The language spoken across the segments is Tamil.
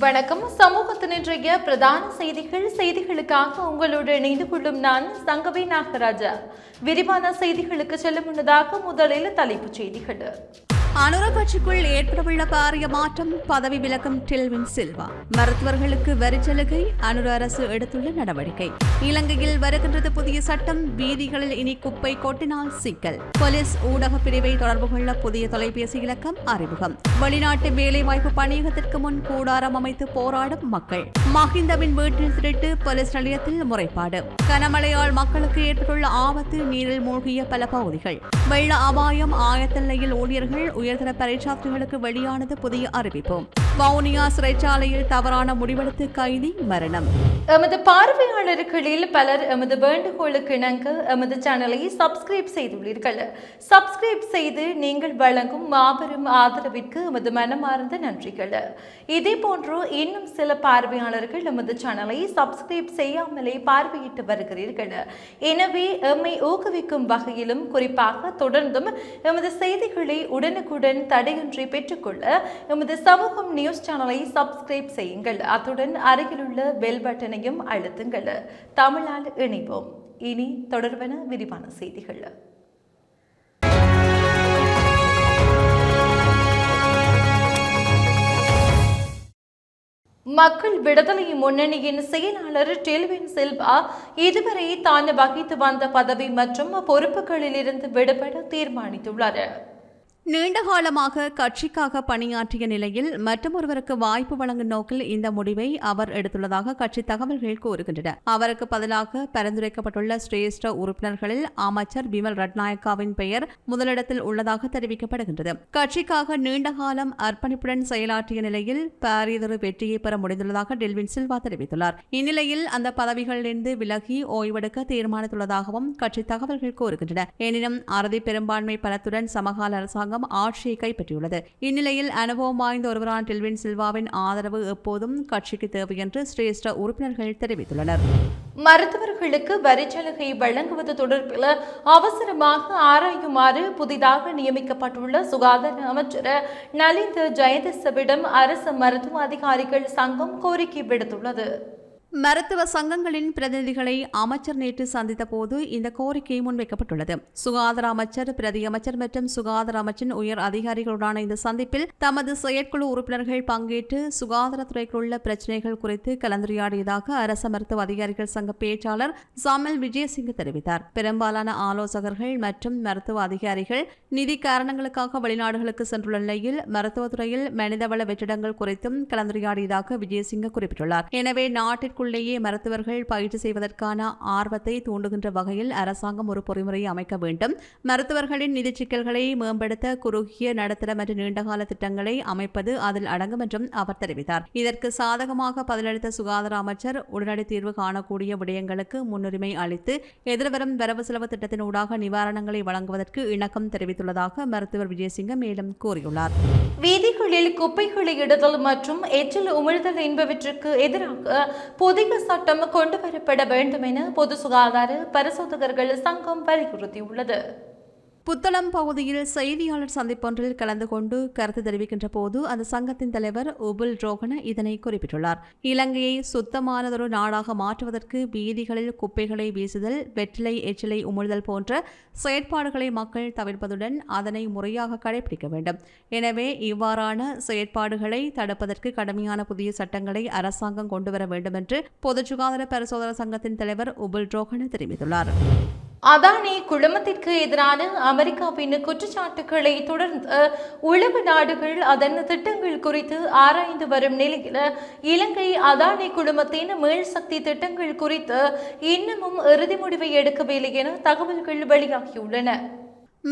வணக்கம். சமூகத்தின் இன்றைய பிரதான செய்திகள் செய்திகளுக்காக உங்களோடு இணைந்து கொள்ளும் நான் சங்கவி நாகராஜா. விரிவான செய்திகளுக்கு செல்ல முன்னதாக முதலில் தலைப்புச் செய்திகள். அனுர கட்சிக்குள் ஏற்படவுள்ள பாரிய மாற்றம் பதவி விலக்கும் டில்வின் சில்வா. மருத்துவர்களுக்கு வரிச்சலுகை அனுர அரசு எடுத்துள்ள நடவடிக்கை. இலங்கையில் வருகின்றது புதிய சட்டம் வீதிகளில் இனி குப்பை கொட்டினால் சிக்கல். போலீஸ் ஊடக பிரிவை தொடர்பு கொள்ள புதிய தொலைபேசி இலக்கம் அறிமுகம். வெளிநாட்டு வேலைவாய்ப்பு பணியகத்திற்கு முன் கூடாரம் அமைத்து போராடும் மக்கள். மஹிந்தவின் வீட்டில் திருட்டு போலீஸ் நிலையத்தில் முறைப்பாடு. கனமழையால் மக்களுக்கு ஏற்பட்டுள்ள ஆபத்து நீரில் மூழ்கிய பல பகுதிகள். வெள்ள அபாயம் ஆயத்தல்லையில் ஊழியர்கள் உயர்தர பரீட்சார்த்திகளுக்கு வெளியானது புதிய அறிவிப்பு வவுனியா சிறைச்சாலையில் தவறான முடிவெடுத்து கைதி மரணம். எமது பார்வையாளர்களில் பலர் எமது வேண்டுகோளுக்கு இணங்க எமது சேனலை சப்ஸ்கிரைப் செய்துள்ளீர்கள். சப்ஸ்கிரைப் செய்து நீங்கள் வழங்கும் மாபெரும் ஆதரவிற்கு எமது மனமார்ந்த நன்றிகள். இதே போன்று இன்னும் சில பார்வையாளர்கள் எமது சேனலை சப்ஸ்கிரைப் செய்யாமலே பார்வையிட்டு வருகிறீர்கள். எனவே எம்மை ஊக்குவிக்கும் வகையிலும் குறிப்பாக தொடர்ந்தும் எமது செய்திகளை உடனுக்கு உடனுக்குடன் தடையின்றி பெற்றுக்கொள்ள எமது சமூகம் நியூஸ் சேனலை சப்ஸ்கிரைப் செய்யுங்கள். அத்துடன் அருகிலுள்ள பெல் பட்டனையும் அழுத்துங்கள். தமிழால் இணைவோம். இனி தொடர்பென விரிவான செய்திகள். மக்கள் விடுதலை முன்னணியின் செயலாளர் டெல்வின் சில்வா இதுவரை தான் வகித்து வந்த பதவி மற்றும் பொறுப்புகளிலிருந்து விடுபட தீர்மானித்துள்ளார். நீண்ட காலமாக கட்சிக்காக பணியாற்றிய நிலையில் மற்றொருவருக்கு வாய்ப்பு வழங்கும் நோக்கில் இந்த முடிவை அவர் எடுத்துள்ளதாக கட்சி தகவல்கள் கூறுகின்றன. அவருக்கு பதிலாக பரிந்துரைக்கப்பட்டுள்ள சிரேஷ்ட உறுப்பினர்களில் அமைச்சர் பிமல் ரட்நாயக்காவின் பெயர் முதலிடத்தில் உள்ளதாக தெரிவிக்கப்படுகின்றது. கட்சிக்காக நீண்ட காலம் அர்ப்பணிப்புடன் செயலாற்றிய நிலையில் பாரியதொரு வெற்றியை பெற முடிந்துள்ளதாக டெல்வின் சில்வா தெரிவித்துள்ளார். இந்நிலையில் அந்த பதவிகளிலிருந்து விலகி ஓய்வெடுக்க தீர்மானித்துள்ளதாகவும் கட்சி தகவல்கள் கூறுகின்றன. எனினும் அறுதி பெரும்பான்மை பலத்துடன் சமகால அரசாங்கம் அரசாங்கம் ஆட்சியை கைப்பற்றியுள்ளது. இந்நிலையில் அனுபவம் வாய்ந்த ஒருவரான டெல்வின் சில்வாவின் ஆதரவு எப்போதும் கட்சிக்கு தேவை என்று சிரேஷ்ட உறுப்பினர்கள் தெரிவித்துள்ளனர். மருத்துவர்களுக்கு வரிச்சலுகை வழங்குவது தொடர்பில் அவசரமாக ஆராயுமாறு புதிதாக நியமிக்கப்பட்டுள்ள சுகாதார அமைச்சர் நலிந்த ஜெயதிசவிடம் அரசு மருத்துவ அதிகாரிகள் சங்கம் கோரிக்கை விடுத்துள்ளது. மருத்துவ சங்கங்களின் பிரதிநிதிகளை அமைச்சர் நேற்று சந்தித்த போது இந்த கோரிக்கை முன்வைக்கப்பட்டுள்ளது. சுகாதார அமைச்சர் பிரதி அமைச்சர் மற்றும் சுகாதார அமைச்சின் உயர் அதிகாரிகளுடனான இந்த சந்திப்பில் தமது செயற்குழு உறுப்பினர்கள் பங்கேற்று சுகாதாரத்துறையில் உள்ள பிரச்சினைகள் குறித்து கலந்துரையாடியதாக அரச மருத்துவ அதிகாரிகள் சங்க பேச்சாளர் சாமல் விஜயசிங் தெரிவித்தார். பெரும்பாலான ஆலோசகர்கள் மற்றும் மருத்துவ அதிகாரிகள் நிதி காரணங்களுக்காக வெளிநாடுகளுக்கு சென்றுள்ள நிலையில் மருத்துவத்துறையில் மனிதவள வெற்றிடங்கள் குறித்தும் கலந்துரையாடியதாக விஜயசிங் குறிப்பிட்டுள்ளார். எனவே நாட்டிற்கு நாட்டிற்குள்ளேயே மருத்துவர்கள் பயிற்சி செய்வதற்கான ஆர்வத்தை தூண்டுகின்ற வகையில் அரசாங்கம் ஒரு பொறிமுறையை அமைக்க வேண்டும். மருத்துவர்களின் நிதி சிக்கல்களை மேம்படுத்த குறுகிய நடுத்தர மற்றும் நீண்டகால திட்டங்களை அமைப்பது அதில் அடங்கும் என்றும் அவர் தெரிவித்தார். இதற்கு சாதகமாக பதிலளித்த சுகாதார அமைச்சர் உடனடி தீர்வு காணக்கூடிய விடயங்களுக்கு முன்னுரிமை அளித்து எதிர்வரும் வரவு செலவு திட்டத்தின் ஊடாக நிவாரணங்களை வழங்குவதற்கு இணக்கம் தெரிவித்துள்ளதாக மருத்துவர் விஜயசிங்கம் மேலும் கூறியுள்ளார். வீதிகளில் குப்பைகளை இடுதல் மற்றும் எச்சில் உமிழ்தல் என்பவற்றுக்கு எதிராக புதிய சட்டம் கொண்டு வரப்பட வேண்டும் என பொது சுகாதார பரிசோதகர்கள் சங்கம் வலியுறுத்தியுள்ளது. புத்தளம் பகுதியில் செய்தியாளர் சந்திப்பொன்றில் கலந்து கொண்டு கருத்து தெரிவிக்கின்ற போது அந்த சங்கத்தின் தலைவர் உபுல் ரோகன இதனை குறிப்பிட்டுள்ளார். இலங்கையை சுத்தமானதொரு நாடாக மாற்றுவதற்கு வீதிகளில் குப்பைகளை வீசுதல் வெற்றிலை எச்சிலை உமிழ்தல் போன்ற செயற்பாடுகளை மக்கள் தவிர்ப்பதுடன் அதனை முறையாக கடைபிடிக்க வேண்டும். எனவே இவ்வாறான செயற்பாடுகளை தடுப்பதற்கு கடுமையான புதிய சட்டங்களை அரசாங்கம் கொண்டுவர வேண்டும் என்று பொது சுகாதார பரிசோதனை சங்கத்தின் தலைவர் உபுல் ரோகன தெரிவித்துள்ளார். அதானி குழுமத்திற்கு எதிரான அமெரிக்காவின் குற்றச்சாட்டுகளை தொடர்ந்து உலக நாடுகள் அதன் திட்டங்கள் குறித்து ஆராய்ந்து வரும் நிலையில் இலங்கை அதானி குழுமத்தின் மேல்சக்தி திட்டங்கள் குறித்து இன்னமும் இறுதி முடிவை எடுக்கவில்லை என தகவல்கள் வெளியாகியுள்ளன.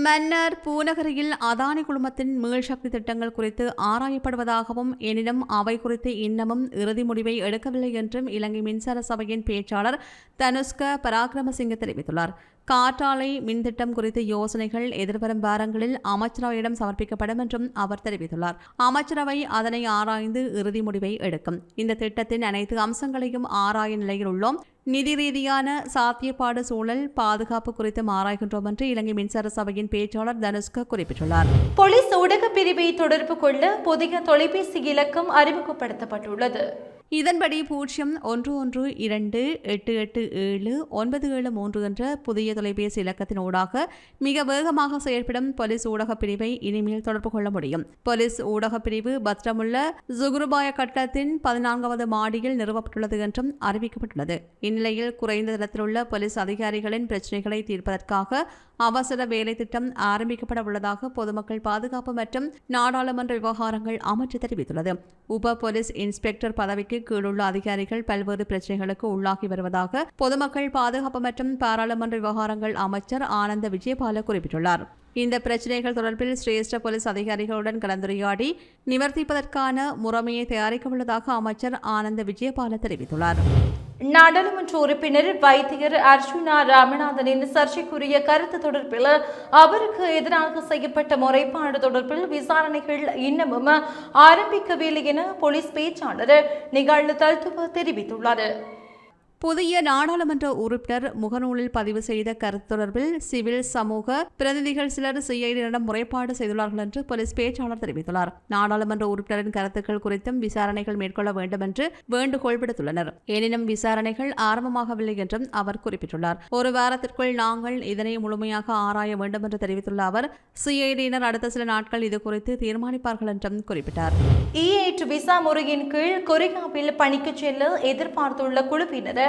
மன்னர் பூநகரியில் அதானி குழுமத்தின் மீள்சக்தி திட்டங்கள் குறித்து ஆராயப்படுவதாகவும் எனினும் அவை குறித்து இன்னமும் இறுதி முடிவை எடுக்கவில்லை என்றும் இலங்கை மின்சார சபையின் பேச்சாளர் தனுஷ்க பராக்கிரமசிங்க தெரிவித்துள்ளார். காற்றாலை மின்திட்டம் குறித்த யோசனைகள் எதிர்வரும் வாரங்களில் அமைச்சரவையிடம் சமர்ப்பிக்கப்படும் என்றும் அவர் தெரிவித்துள்ளார். அமைச்சரவை அதனை ஆராய்ந்து இறுதி முடிவை எடுக்கும். இந்த திட்டத்தின் அனைத்து அம்சங்களையும் ஆராய நிலையில் உள்ளோம். நிதி ரீதியான சாத்தியப்பாடு சூழல் பாதுகாப்பு குறித்து ஆராய்கின்றோம் என்று இலங்கை மின்சார சபையின் பேச்சாளர் தனுஷ்க குறிப்பிட்டுள்ளார். போலீஸ் ஊடக பிரிவை தொடர்பு கொள்ள புதிய தொலைபேசி இலக்கம் அறிமுகப்படுத்தப்பட்டுள்ளது. இதன்படி பூஜ்ஜியம் ஒன்று ஒன்று இரண்டு எட்டு எட்டு ஏழு ஒன்பது ஏழு மூன்று என்ற புதிய தொலைபேசி இலக்கத்தின் ஊடாக மிக வேகமாக செயல்படும் போலீஸ் ஊடகப் பிரிவை இனிமேல் தொடர்பு கொள்ள முடியும். போலீஸ் ஊடகப் பிரிவு பத்திரமுள்ள ஜுகுருபாய கட்டத்தின் பதினான்காவது மாடியில் நிறுவப்பட்டுள்ளது என்றும் அறிவிக்கப்பட்டுள்ளது. இந்நிலையில் குறைந்த தரத்திலுள்ள போலீஸ் அதிகாரிகளின் பிரச்சினைகளை தீர்ப்பதற்காக அவசர வேலை திட்டம் ஆரம்பிக்கப்பட உள்ளதாக பொதுமக்கள் பாதுகாப்பு மற்றும் நாடாளுமன்ற விவகாரங்கள் அமைச்சு தெரிவித்துள்ளது. உப போலீஸ் இன்ஸ்பெக்டர் பதவிக்கு கீழுள்ள அதிகாரிகள் பல்வேறு பிரச்சனைகளுக்கு உள்ளாகி வருவதாக பொதுமக்கள் பாதுகாப்பு மற்றும் பாராளுமன்ற விவகாரங்கள் அமைச்சர் ஆனந்த விஜயபால குறிப்பிட்டுள்ளார். இந்த பிரச்சினைகள் தொடர்பில் சிரேஷ்ட போலீஸ் அதிகாரிகளுடன் கலந்துரையாடி நிவர்த்திப்பதற்கான முறைமையை தயாரிக்க உள்ளதாக அமைச்சர் ஆனந்த விஜயபால தெரிவித்துள்ளார். நாடாளுமன்ற உறுப்பினர் வைத்தியர் அர்ஜுனா ராமநாதனின் சர்ச்சைக்குரிய கருத்து தொடர்பில் அவருக்கு எதிராக செய்யப்பட்ட முறைப்பாடு தொடர்பில் விசாரணைகள் இன்னமும் ஆரம்பிக்கவில்லை என போலீஸ் பேச்சாளர் நிகழ்வு தெரிவித்துள்ளார். புதிய நாடாளுமன்ற உறுப்பினர் முகநூலில் பதிவு செய்த கருத்து தொடர்பில் சிவில் சமூக பிரதிநிதிகள் சிலர் சிஐடியிடம் முறைப்பாடு செய்துள்ளார்கள் என்று போலீஸ் பேச்சாளர் தெரிவித்துள்ளார். நாடாளுமன்ற உறுப்பினரின் கருத்துக்கள் குறித்தும் விசாரணைகள் மேற்கொள்ள வேண்டும் என்று வேண்டுகோள் விடுத்துள்ளனர். எனினும் விசாரணைகள் ஆரம்பமாகவில்லை என்றும் அவர் குறிப்பிட்டுள்ளார். ஒரு வாரத்திற்குள் நாங்கள் இதனை முழுமையாக ஆராய வேண்டும் என்று தெரிவித்துள்ள அவர் சிஐடியினர் அடுத்த சில நாட்கள் இது குறித்து தீர்மானிப்பார்கள் என்றும் குறிப்பிட்டார். இ விசா முறையின் கீழ் கொரியாவில் பணிக்கு செல்ல எதிர்பார்த்துள்ள குழுவினர்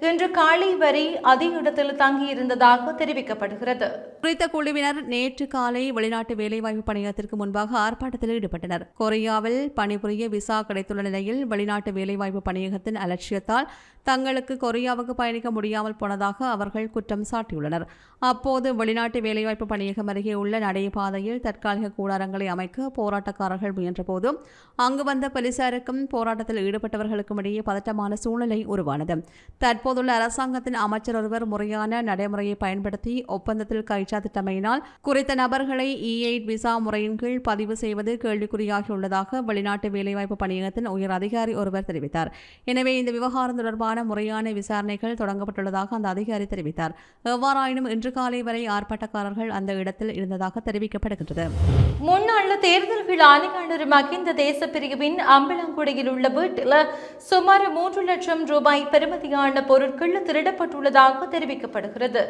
இன்று காலை வரை அதே இடத்தில் தங்கியிருந்ததாக தெரிவிக்கப்படுகிறது. குறித்த குழுவினர் நேற்று காலை வெளிநாட்டு வேலைவாய்ப்பு பணியகத்திற்கு முன்பாக ஆர்ப்பாட்டத்தில் ஈடுபட்டனர். கொரியாவில் பணிபுரிய விசா கிடைத்துள்ள நிலையில் வெளிநாட்டு வேலைவாய்ப்பு பணியகத்தின் அலட்சியத்தால் தங்களுக்கு கொரியாவுக்கு பயணிக்க முடியாமல் போனதாக அவர்கள் குற்றம் சாட்டியுள்ளனர். அப்போது வெளிநாட்டு வேலைவாய்ப்பு பணியகம் அருகே உள்ள நடைபாதையில் தற்காலிக கூடாரங்களை அமைக்க போராட்டக்காரர்கள் முயன்றபோது அங்கு வந்த போலீசாருக்கும் போராட்டத்தில் ஈடுபட்டவர்களுக்கும் இடையே பதட்டமான சூழ்நிலை உருவானது. தற்போதுள்ள அரசாங்கத்தின் அமைச்சர் ஒருவர் முறையான நடைமுறையை பயன்படுத்தி ஒப்பந்தத்தில் கைச்சாத்திட்டமையினால் குறித்த நபர்களை e இ எயிட் விசா முறையின் கீழ் பதிவு செய்வது கேள்விக்குறியாகியுள்ளதாக வெளிநாட்டு வேலைவாய்ப்பு பணியகத்தின் உயர் அதிகாரி ஒருவர் தெரிவித்தார். எனவே இந்த விவகாரம் தொடர்பான முறையான விசாரணைகள் தொடங்கப்பட்டுள்ளதாக அந்த அதிகாரி தெரிவித்தார். எவ்வாறாயினும் இன்று காலை வரை ஆர்ப்பாட்டக்காரர்கள் அந்த இடத்தில் இருந்ததாக தெரிவிக்கப்படுகின்றது. முன்னாள் தேர்தல்கள் ஆணையாளர் மகிந்த தேச பிரிவின் அம்பலங்குடியில் உள்ள வீட்டில் சுமார் மூன்று லட்சம் ரூபாய் பெறுமதியான பொருட்கள் திருடப்பட்டுள்ளதாக தெரிவிக்கப்படுகிறது.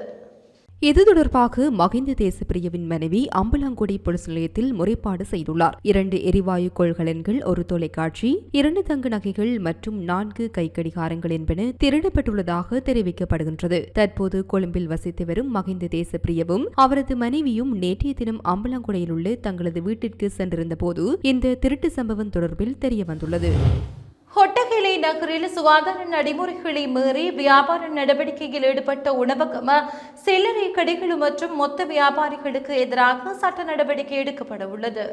இது தொடர்பாக மகிந்த தேசப்பிரியவின் மனைவி அம்பலாங்குடி பொலிஸ் நிலையத்தில் முறைப்பாடு செய்துள்ளார். இரண்டு எரிவாயு கொள்கலன்கள் ஒரு தொலைக்காட்சி இரண்டு தங்க நகைகள் மற்றும் நான்கு கைக்கடிகாரங்கள் என்பன திருடப்பட்டுள்ளதாக தெரிவிக்கப்படுகின்றது. தற்போது கொழும்பில் வசித்து வரும் மகிந்த தேசப்பிரியவும் அவரது மனைவியும் நேற்றைய தினம் அம்பலாங்குடியில் உள்ள தங்களது வீட்டிற்கு சென்றிருந்த போது இந்த திருட்டு சம்பவம் தொடர்பில் தெரியவந்துள்ளது. கொட்டகிளை நகரில் சுகாதார நடைமுறைகளை மீறி வியாபார நடவடிக்கையில் ஈடுபட்ட உணவகம சில்லறை கடைகள் மற்றும் மொத்த வியாபாரிகளுக்கு எதிராக சட்ட நடவடிக்கை எடுக்கப்பட உள்ளது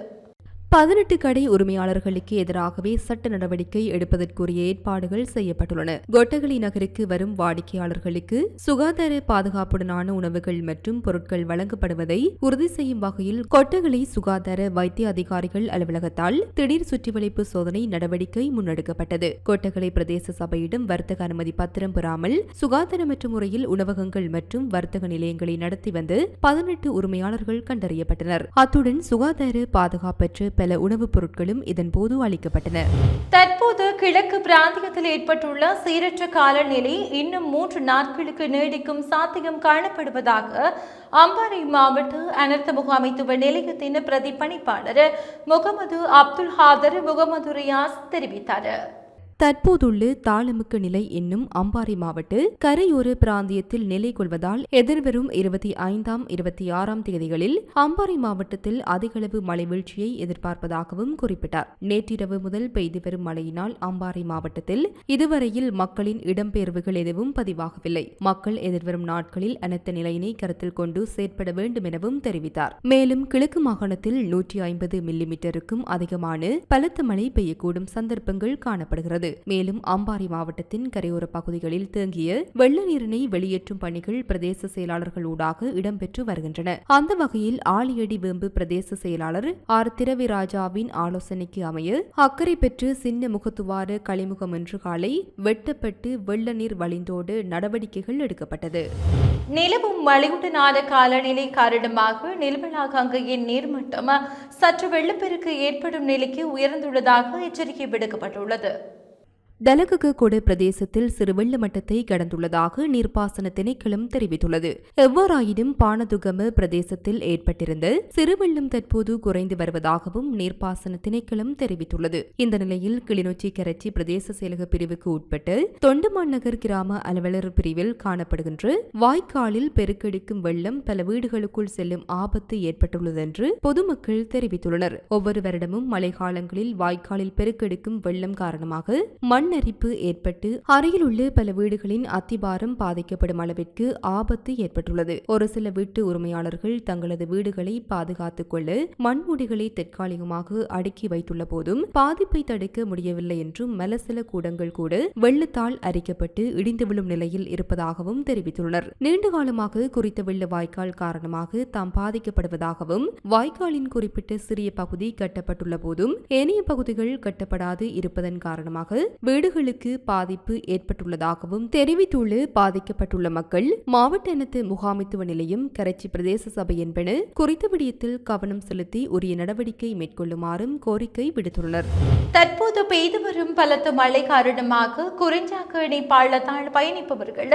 பதினெட்டு கடை உரிமையாளர்களுக்கு எதிராகவே சட்ட நடவடிக்கை எடுப்பதற்குரிய ஏற்பாடுகள் செய்யப்பட்டுள்ளன. கொட்டகலி நகருக்கு வரும் வாடிக்கையாளர்களுக்கு சுகாதார பாதுகாப்புடனான உணவுகள் மற்றும் பொருட்கள் வழங்கப்படுவதை உறுதி செய்யும் வகையில் கொட்டகலி சுகாதார வைத்திய அதிகாரிகள் அலுவலகத்தால் திடீர் சுற்றிவளைப்பு சோதனை நடவடிக்கை முன்னெடுக்கப்பட்டது. கொட்டகலை பிரதேச சபையிடம் வர்த்தக அனுமதி பத்திரம் பெறாமல் சுகாதாரமற்ற முறையில் உணவகங்கள் மற்றும் வர்த்தக நிலையங்களை நடத்தி வந்து பதினெட்டு உரிமையாளர்கள் கண்டறியப்பட்டனர். அத்துடன் சுகாதார பாதுகாப்பற்ற பல உணவுப் பொருட்களும் இதன் போது அளிக்கப்பட்டன. தற்போது கிழக்கு பிராந்தியத்தில் ஏற்பட்டுள்ள சீரற்ற காலநிலை இன்னும் மூன்று நாட்களுக்கு நீடிக்கும் சாத்தியம் காணப்படுவதாக அம்பாறை மாவட்ட அனர்த்த முகாமைத்துவ நிலையத்தின் பிரதிப்பணிப்பாளர் முகமது அப்துல் ஹாதர் முகமது ரியாஸ் தெரிவித்தார். தற்போதுள்ள தாளமுக்கு நிலை என்னும் அம்பாறை மாவட்ட கரையோர பிராந்தியத்தில் நிலை கொள்வதால் எதிர்வரும் இருபத்தி ஐந்தாம் இருபத்தி ஆறாம் தேதிகளில் அம்பாறை மாவட்டத்தில் அதிகளவு மழை வீழ்ச்சியை எதிர்பார்ப்பதாகவும் குறிப்பிட்டார். நேற்றிரவு முதல் பெய்து வரும் மழையினால் அம்பாறை மாவட்டத்தில் இதுவரையில் மக்களின் இடம்பெயர்வுகள் எதுவும் பதிவாகவில்லை. மக்கள் எதிர்வரும் நாட்களில் அனைத்த நிலையினை கருத்தில் கொண்டு செயற்பட வேண்டும் எனவும் தெரிவித்தார். மேலும் கிழக்கு மாகாணத்தில் நூற்றி ஐம்பது மில்லிமீட்டருக்கும் அதிகமான பலத்த மழை பெய்யக்கூடும் சந்தர்ப்பங்கள் காணப்படுகிறது. மேலும் அம்பாறை மாவட்டத்தின் கரையோர பகுதிகளில் தேங்கிய வெள்ள நீரினை வெளியேற்றும் பணிகள் பிரதேச செயலாளர்கள் ஊடாக இடம்பெற்று வருகின்றன. அந்த வகையில் ஆலியடி வேம்பு பிரதேச செயலாளர் ஆர். திரவிராஜாவின் ஆலோசனைக்கு அமைய அக்கறை பெற்று சின்ன முகத்துவார கலிமுகம் என்று காலை வெட்டப்பட்டு வெள்ள நீர் வழிந்தோடு நடவடிக்கைகள் எடுக்கப்பட்டது. நிலவும் மழையுடனான காலநிலை காரணமாக நிலவலாகங்கையின் நீர்மட்டம் சற்று வெள்ளப்பெருக்கு ஏற்படும் நிலைக்கு உயர்ந்துள்ளதாக எச்சரிக்கை விடுக்கப்பட்டுள்ளது. தலகுக்கு கொடு பிரதேசத்தில் சிறு வெள்ள மட்டத்தை கடந்துள்ளதாக நீர்ப்பாசன திணைக்களம் தெரிவித்துள்ளது. எவ்வாறாயினும் பானதுகம பிரதேசத்தில் ஏற்பட்டிருந்த சிறு வெள்ளம் தற்போது குறைந்து வருவதாகவும் நீர்ப்பாசன திணைக்களம் தெரிவித்துள்ளது. இந்த நிலையில் கிளிநொச்சி கரச்சி பிரதேச செயலக பிரிவுக்கு உட்பட்டு தொண்டுமான் நகர் கிராம அலுவலர் பிரிவில் காணப்படுகின்ற வாய்க்காலில் பெருக்கெடுக்கும் வெள்ளம் பல வீடுகளுக்குள் செல்லும் ஆபத்து ஏற்பட்டுள்ளது என்று பொதுமக்கள் தெரிவித்துள்ளனர். ஒவ்வொரு வருடமும் மழைக்காலங்களில் வாய்க்காலில் பெருக்கெடுக்கும் வெள்ளம் காரணமாக மண் மண்ணரிப்பு ஏற்பட்டு அருகில் உள்ள பல வீடுகளின் அத்திபாரம் பாதிக்கப்படும் அளவிற்கு ஆபத்து ஏற்பட்டுள்ளது. ஒரு சில வீட்டு உரிமையாளர்கள் தங்களது வீடுகளை பாதுகாத்துக் கொள்ள மண்முடிகளை தற்காலிகமாக அடுக்கி வைத்துள்ள போதும் பாதிப்பை தடுக்க முடியவில்லை என்றும் மலசில கூடங்கள் கூட வெள்ளத்தால் அரிக்கப்பட்டு இடிந்து விழும் நிலையில் இருப்பதாகவும் தெரிவித்துள்ளனர். நீண்ட காலமாக குறித்த வெள்ள வாய்க்கால் காரணமாக தாம் பாதிக்கப்படுவதாகவும் வாய்க்காலின் குறிப்பிட்ட சிறிய பகுதி கட்டப்பட்டுள்ள போதும் ஏனைய பகுதிகள் கட்டப்படாது இருப்பதன் காரணமாக வீடுகளுக்கு பாதிப்பு ஏற்பட்டுள்ளதாகவும் தெரிவித்துள்ள பாதிக்கப்பட்டுள்ள மக்கள் மாவட்ட இனத்து முகாமைத்துவ நிலையம் கரைச்சி பிரதேச சபை என்பன குறித்த விடயத்தில் கவனம் செலுத்தி உரிய நடவடிக்கை மேற்கொள்ளுமாறும் கோரிக்கை விடுத்துள்ளனர். தற்போது பெய்து வரும் பலத்த மழை காரணமாக குறிஞ்சாக்கணி பள்ளத்தால் பயணிப்பவர்கள்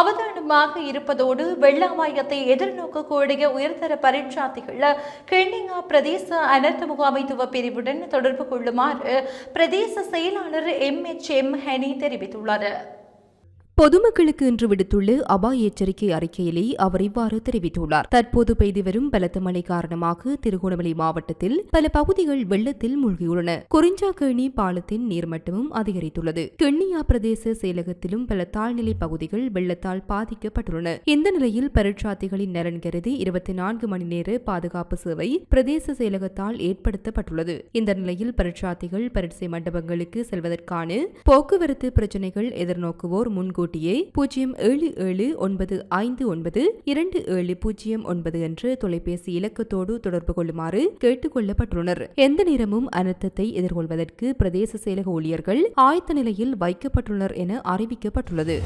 அவதானமாக இருப்பதோடு வெள்ள அபாயத்தை எதிர்நோக்கக்கூடிய உயர்தர பரீட்சார்த்திகள் கிண்ணிங்கா பிரதேச அனர்த்த முகாமைத்துவ பிரிவுடன் தொடர்பு கொள்ளுமாறு பிரதேச செயலாளர் எம். எச். எம் ஹனி தெரிவித்துள்ளார் பொதுமக்களுக்கு இன்று விடுத்துள்ள அபாய எச்சரிக்கை அறிக்கையிலே அவர் இவ்வாறு தெரிவித்துள்ளார். தற்போது பெய்து வரும் பலத்த மழை காரணமாக திருகோணமலை மாவட்டத்தில் பல பகுதிகள் வெள்ளத்தில் மூழ்கியுள்ளன. குறிஞ்சாக்கேணி பாலத்தின் நீர்மட்டமும் அதிகரித்துள்ளது. கெண்ணியா பிரதேச செயலகத்திலும் பல தாழ்நிலை பகுதிகள் வெள்ளத்தால் பாதிக்கப்பட்டுள்ளன. இந்த நிலையில் பரீட்சார்த்திகளின் நலன் கருதி இருபத்தி நான்கு மணி நேர பாதுகாப்பு சேவை பிரதேச செயலகத்தால் ஏற்படுத்தப்பட்டுள்ளது. இந்த நிலையில் பரீட்சார்த்திகள் பரீட்சை மண்டபங்களுக்கு செல்வதற்கான போக்குவரத்து பிரச்சினைகள் எதிர்நோக்குவோர் முன்கூட்டியே பூஜ்ஜியம் ஏழு ஏழு ஒன்பது ஐந்து ஒன்பது இரண்டு ஏழு பூஜ்ஜியம் ஒன்பது என்ற தொலைபேசி இலக்கத்தோடு தொடர்பு கொள்ளுமாறு கேட்டுக் கொள்ளப்பட்டுள்ளனர். எந்த நேரமும் அனர்த்தத்தை எதிர்கொள்வதற்கு பிரதேச செயலக ஊழியர்கள் ஆயத்த நிலையில் வைக்கப்பட்டுள்ளனர் என அறிவிக்கப்பட்டுள்ளது.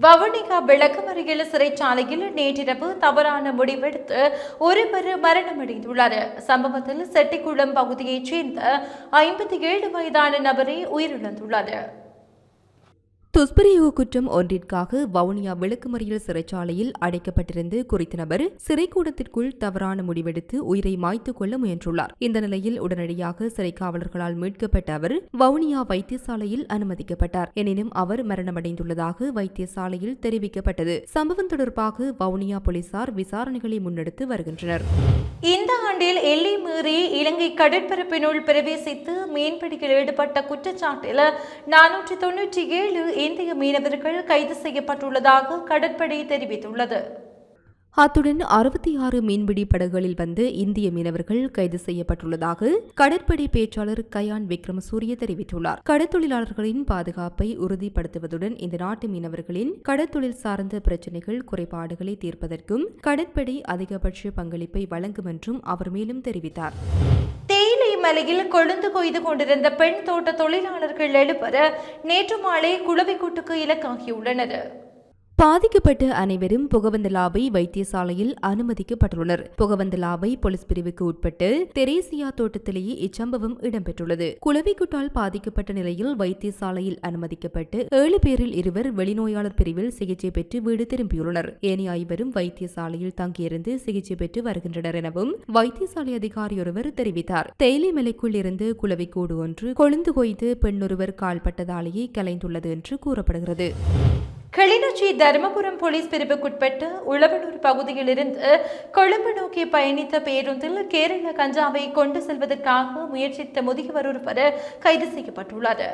வவுனிகா விளக்கமறியல் சிறைச்சாலையில் நேற்றிரவு தவறான முடிவெடுத்து ஒருவர் மரணமடைந்துள்ளார் சம்பவத்தில் செட்டிக்குளம் பகுதியைச் சேர்ந்த ஐம்பத்தி ஏழு வயதான நபரே உயிரிழந்துள்ளார் துஷ்பிரயோக குற்றம் ஒன்றிற்காக வவுனியா விளக்குமறியல் சிறைச்சாலையில் அடைக்கப்பட்டிருந்து குறித்த நபர் சிறைக்கூடத்திற்குள் தவறான முடிவெடுத்து உயிரை மாய்த்துக் கொள்ள முயன்றுள்ளார். இந்த நிலையில் உடனடியாக சிறை காவலர்களால் மீட்கப்பட்ட அவர் வவுனியா வைத்தியசாலையில் அனுமதிக்கப்பட்டார். எனினும் அவர் மரணமடைந்துள்ளதாக வைத்தியசாலையில் தெரிவிக்கப்பட்டது. சம்பவம் தொடர்பாக வவுனியா போலீசார் விசாரணைகளை முன்னெடுத்து வருகின்றனர். இந்த ஆண்டில் எல்லை மீறி இலங்கை கடற்பரப்பினுள் பிரவேசித்து மீன்பிடியில் ஈடுபட்ட குற்றச்சாட்டில் நானூற்றி தொன்னூற்றி ஏழு இந்திய மீனவர்கள் கைது செய்யப்பட்டுள்ளதாக கடற்படை தெரிவித்துள்ளது. அத்துடன் அறுபத்தி ஆறு மீன்பிடி படகுகளில் வந்து இந்திய மீனவர்கள் கைது செய்யப்பட்டுள்ளதாக கடற்படை பேச்சாளர் கயான் விக்ரமசூரிய தெரிவித்துள்ளார். கடற்தொழிலாளர்களின் பாதுகாப்பை உறுதிப்படுத்துவதுடன் இந்த நாட்டு மீனவர்களின் கடற்தொழில் சார்ந்த பிரச்சினைகள் குறைபாடுகளை தீர்ப்பதற்கும் கடற்படை அதிகபட்ச பங்களிப்பை வழங்கும் என்றும் அவர் மேலும் தெரிவித்தார். மலையில் கொழுந்து கொய்து கொண்டிருந்த பெண் தோட்ட தொழிலாளர்கள் எழுப்பர நேற்று மாலை குளவிக்கூட்டுக்கு இலக்காகியுள்ளனர். பாதிக்கப்பட்ட அனைவரும் புகவந்தலாவை வைத்தியசாலையில் அனுமதிக்கப்பட்டுள்ளனர். புகவந்தலாவை போலீஸ் பிரிவுக்கு உட்பட்டு தெரேசியா தோட்டத்திலேயே இச்சம்பவம் இடம்பெற்றுள்ளது. குளவிக்குட்டால் பாதிக்கப்பட்ட நிலையில் வைத்தியசாலையில் அனுமதிக்கப்பட்டு ஏழு பேரில் இருவர் வெளிநோயாளர் பிரிவில் சிகிச்சை பெற்று வீடு திரும்பியுள்ளனர். ஏனைய ஐவரும் வைத்தியசாலையில் தங்கியிருந்து சிகிச்சை பெற்று வருகின்றனர் எனவும் வைத்தியசாலை அதிகாரியொருவர் தெரிவித்தார். தேயிலை மலைக்குள் இருந்து குளவிக்கூடு ஒன்று கொழுந்து கொய்து பெண்ணொருவர் கால்பட்டதாலேயே கலைந்துள்ளது என்று கூறப்படுகிறது. கிளிநொச்சி தருமபுரம் போலீஸ் பிரிவுக்குட்பட்ட உழவனூர் பகுதியிலிருந்து கொழும்பு நோக்கி பயணித்த பேருந்தில் கேரள கஞ்சாவை கொண்டு செல்வதற்காக முயற்சித்த முதியவர் ஒருவர் கைது செய்யப்பட்டுள்ளார்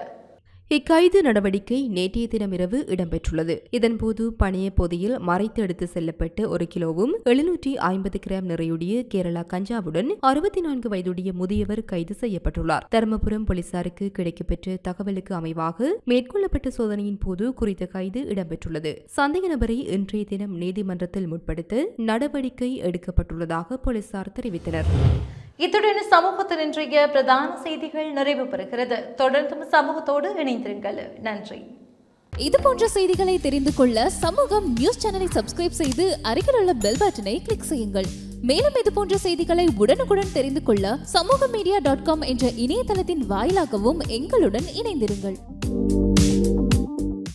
இக்கைது நடவடிக்கை நேற்றைய தினமிரவு இடம்பெற்றுள்ளது. இதன்போது பணிய பொதியில் மறைத்து எடுத்து செல்லப்பட்ட ஒரு கிலோவும் எழுநூற்றி ஐம்பது கிராம் நிறையுடைய கேரளா கஞ்சாவுடன் அறுபத்தி நான்கு வயதுடைய முதியவர் கைது செய்யப்பட்டுள்ளார். தருமபுரம் போலீசாருக்கு கிடைக்கப்பெற்ற தகவலுக்கு அமைவாக மேற்கொள்ளப்பட்ட சோதனையின் போது குறித்த கைது இடம்பெற்றுள்ளது. சந்தேக நபரை இன்றைய தினம் நீதிமன்றத்தில் முற்படுத்த நடவடிக்கை எடுக்கப்பட்டுள்ளதாக போலீசார் தெரிவித்தனர். இத்துடன் சமூகத்தின் இன்றைய பிரதான செய்திகள் நிறைவு பெறுகிறது. தொடர்ந்தும் சமூகத்தோடு இணைந்திருங்கள். நன்றி. இது போன்ற செய்திகளை தெரிந்து கொள்ள சமூகம் நியூஸ் சேனலை சப்ஸ்கிரைப் செய்து அருகில் உள்ள பெல் பட்டனை கிளிக் செய்யுங்கள். மேலும் இது போன்ற செய்திகளை உடனுக்குடன் தெரிந்து கொள்ள சமூக மீடியா டாட் காம் என்ற இணையதளத்தின் வாயிலாகவும் எங்களுடன் இணைந்திருங்கள்.